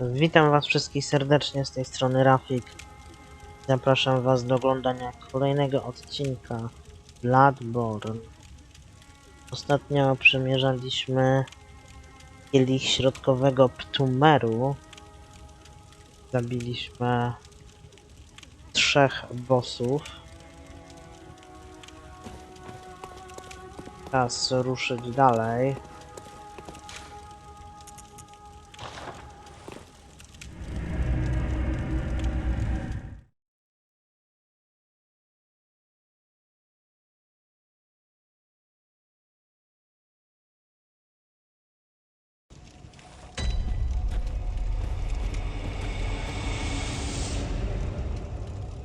Witam Was wszystkich serdecznie z tej strony Rafik. Zapraszam Was do oglądania kolejnego odcinka Bloodborne. Ostatnio przemierzaliśmy kielich środkowego Ptumeru. Zabiliśmy trzech bossów. Czas ruszyć dalej.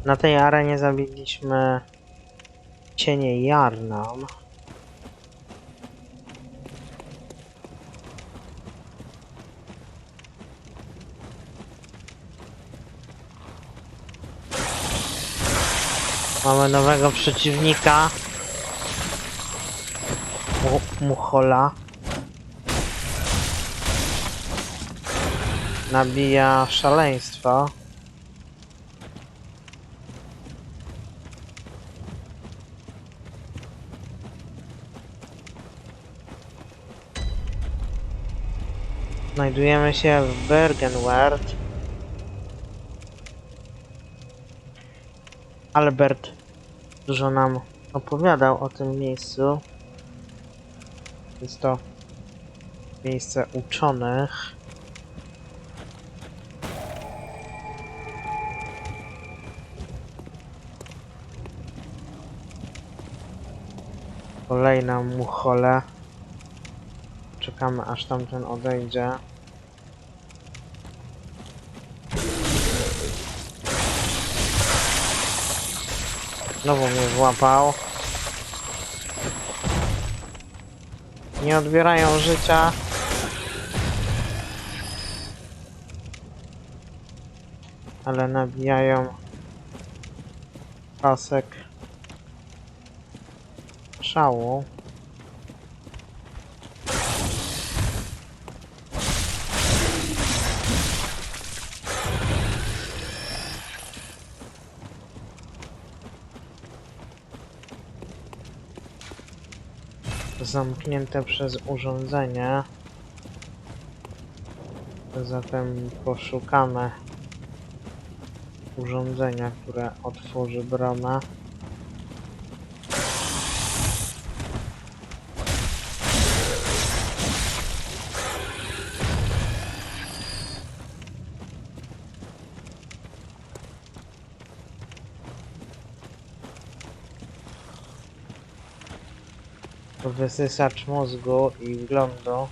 Na tej arenie zabiliśmy cienie Jarnam. Mamy nowego przeciwnika. Mu Muchola. Nabija szaleństwo. Znajdujemy się w Bergenwerd. Albert dużo nam opowiadał o tym miejscu. Jest to miejsce uczonych. Kolejna muchole. Czekamy aż tamten odejdzie. Znowu mnie złapał. Nie odbierają życia. Ale nabijają pasek szału. Zamknięte przez urządzenie. Zatem poszukamy urządzenia, które otworzy bramę. Wysysacz mózgu i wglądu.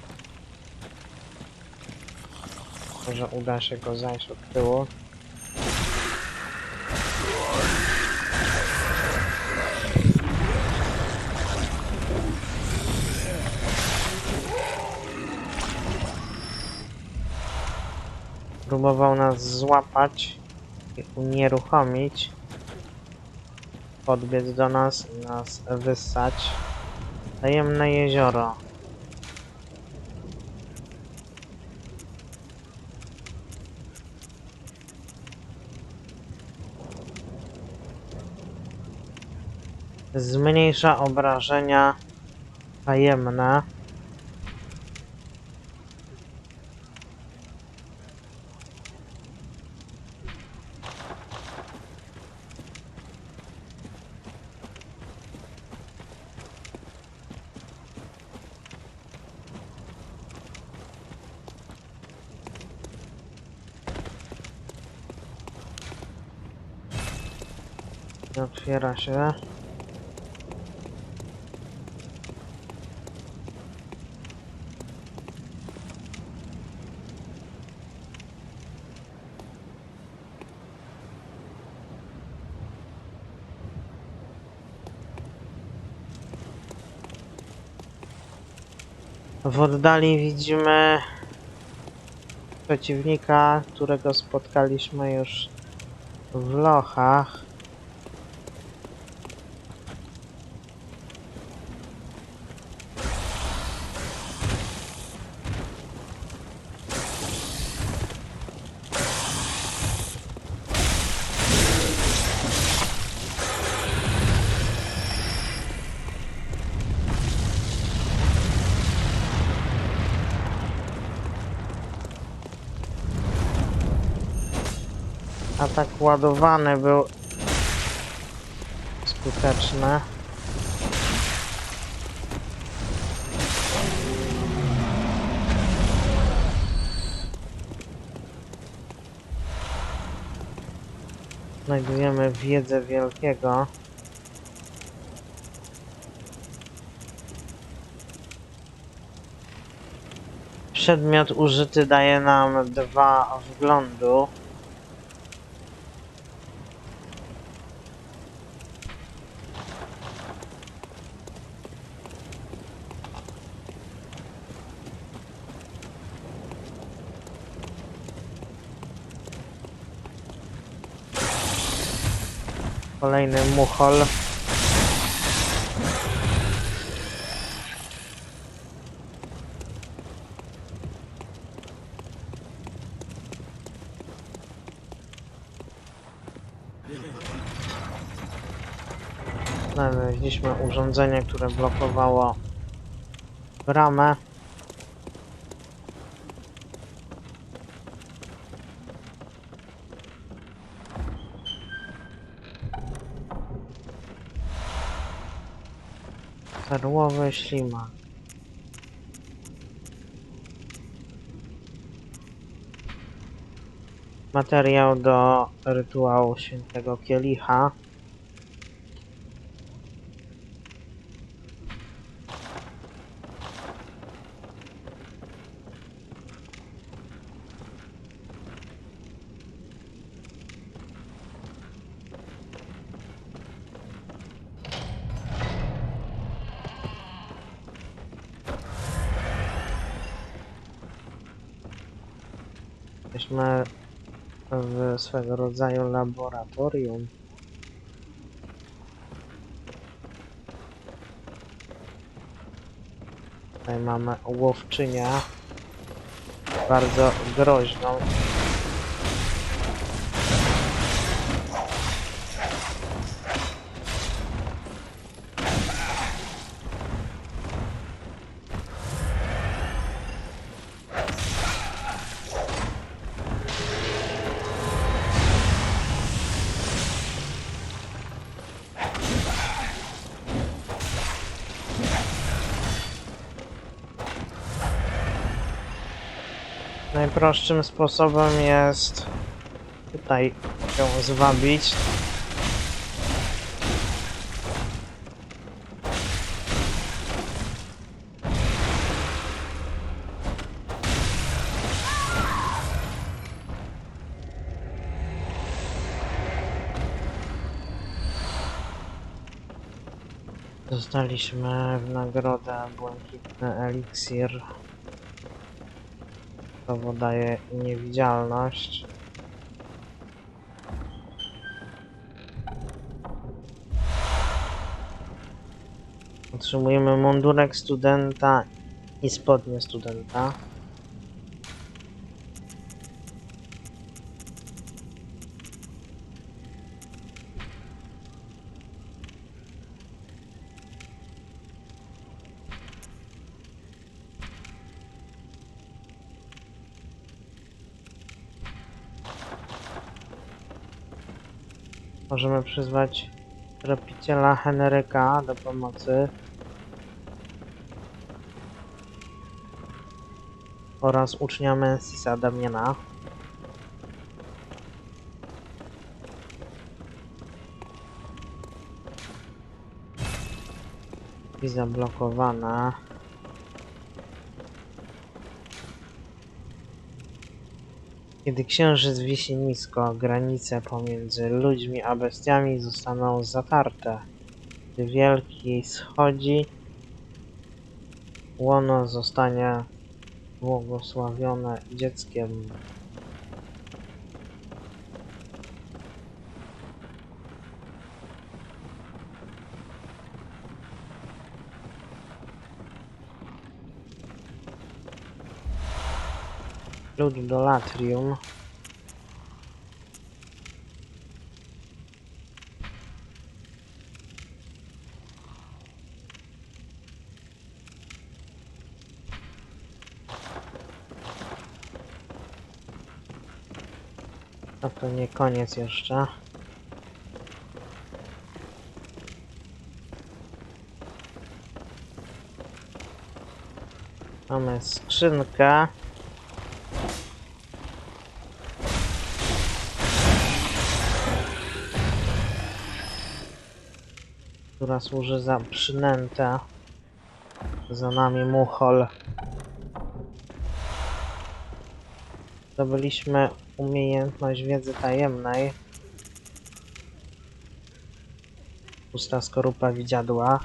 Może uda się go zajść od tyłu. Próbował nas złapać i unieruchomić. Podbiec do nas nas wyssać. Tajemne jezioro. Zmniejsza obrażenia tajemne. Otwiera się. W oddali widzimy przeciwnika, którego spotkaliśmy już w lochach. Atak ładowany był skuteczny. Znajdujemy wiedzę wielkiego. Przedmiot użyty daje nam dwa wglądu. Kolejny muchol. Znaleźliśmy urządzenie, które blokowało bramę. Perłowy ślimak. Materiał do rytuału świętego kielicha. Jesteśmy w swego rodzaju laboratorium. Tutaj mamy łowczynię. Bardzo groźną. Najprostszym sposobem jest tutaj ją zwabić. Dostaliśmy w nagrodę błękitny eliksir. To daje niewidzialność. Otrzymujemy mundurek studenta i spodnie studenta. Możemy przyzwać tropiciela Henryka do pomocy. Oraz ucznia Mensisa Damiena. I zablokowana. Kiedy księżyc wisi nisko, granice pomiędzy ludźmi a bestiami zostaną zatarte. Gdy wielki schodzi, łono zostanie błogosławione dzieckiem. Lud do latrium. A to nie koniec jeszcze. Mamy skrzynkę. Która służy za przynętę. Za nami muchol. Zdobyliśmy umiejętność wiedzy tajemnej. Pusta skorupa widziadła.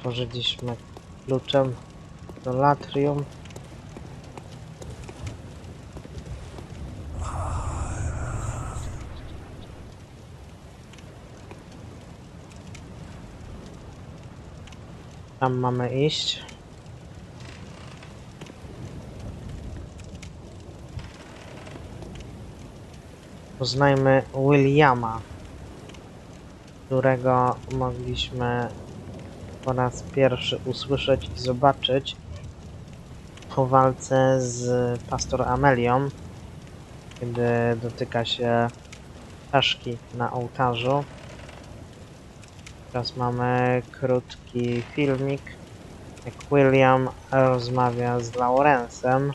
Otworzyliśmy kluczem do latrium. Tam mamy iść. Poznajmy Williama, którego mogliśmy po raz pierwszy usłyszeć i zobaczyć po walce z pastor Amelią, kiedy dotyka się czaszki na ołtarzu. Teraz mamy krótki filmik, jak William rozmawia z Laurensem.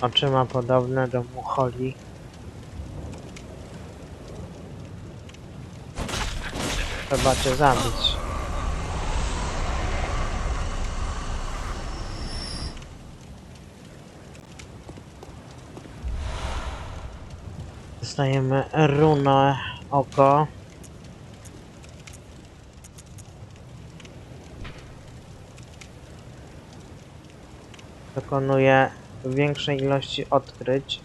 Oczyma podobne do mucholi. Trzeba cię zabić. Dostajemy runę oko. Dokonuje większej ilości odkryć.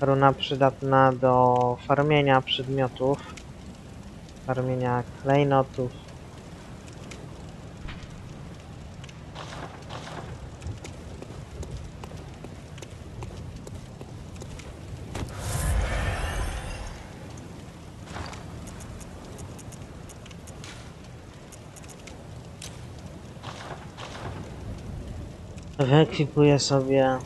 Runa przydatna do farmienia przedmiotów, farmienia klejnotów. Wyekwipuję sobie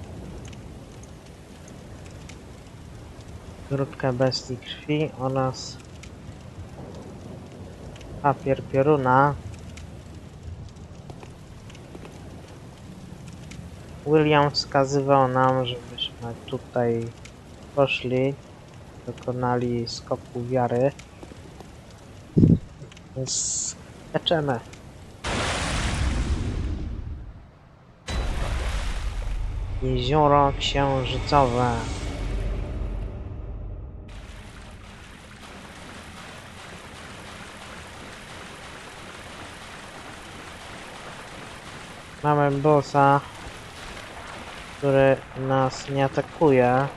grudkę bestii krwi oraz papier pioruna. William wskazywał nam, żebyśmy tutaj poszli, dokonali skoku wiary. Więc skaczemy. Jezioro Księżycowe. Mamy bossa, który nas nie atakuje.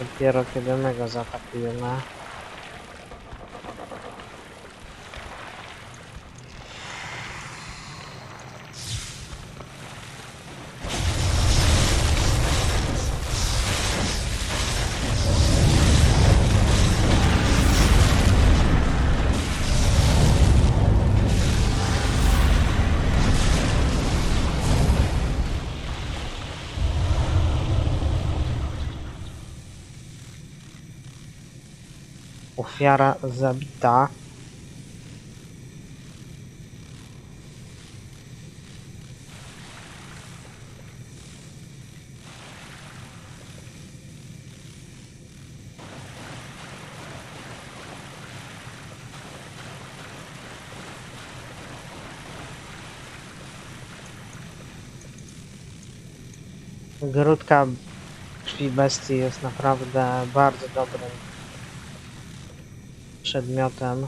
Dopiero kiedy my go zaatakujemy. Ofiara zabita. Grudka krwi bestii jest naprawdę bardzo dobrym przedmiotem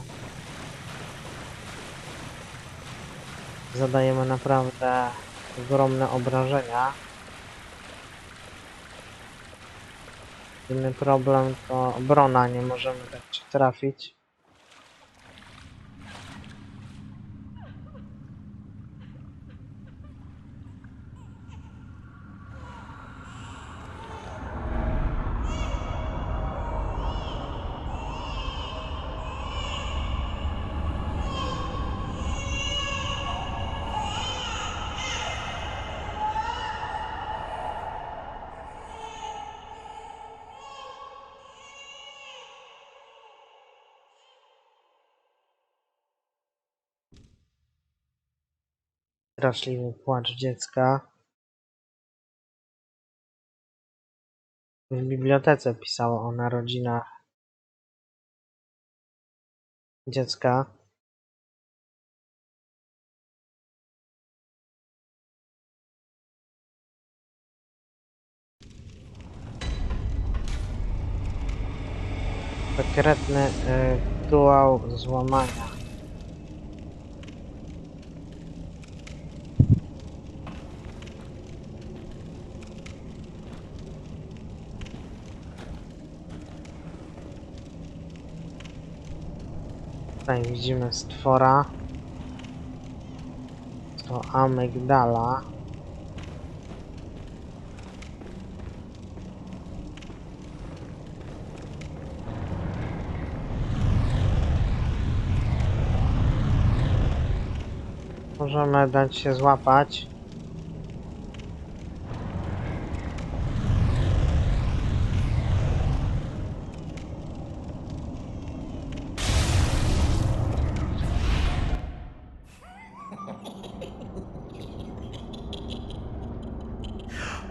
zadajemy naprawdę ogromne obrażenia. Jedyny problem to obrona, nie możemy tak trafić. Straszliwy płacz dziecka. W bibliotece pisało o narodzinach dziecka. Sekretny y, rytuał złamania. Tutaj widzimy stwora. To amygdala. Możemy dać się złapać.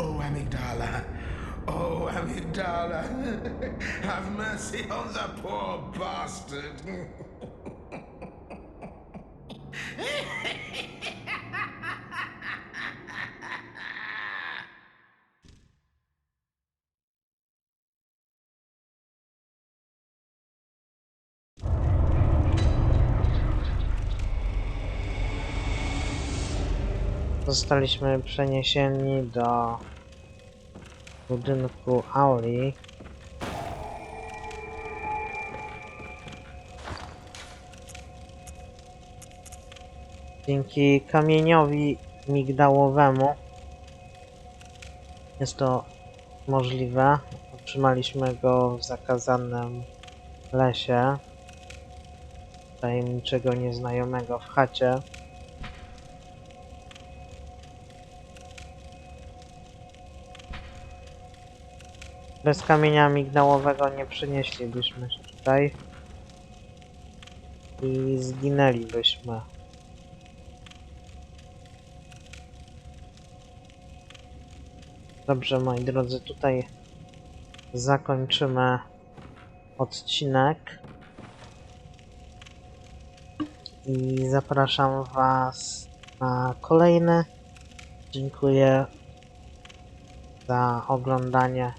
Oh, Amygdala. Have mercy on the poor bastard. Zostaliśmy przeniesieni do budynku Auli. Dzięki kamieniowi migdałowemu jest to możliwe. Otrzymaliśmy go w zakazanym lesie tajemniczego nieznajomego w chacie. Bez kamienia migdałowego nie przenieślibyśmy się tutaj i zginęlibyśmy. Dobrze, moi drodzy, tutaj zakończymy odcinek i zapraszam Was na kolejny. Dziękuję za oglądanie.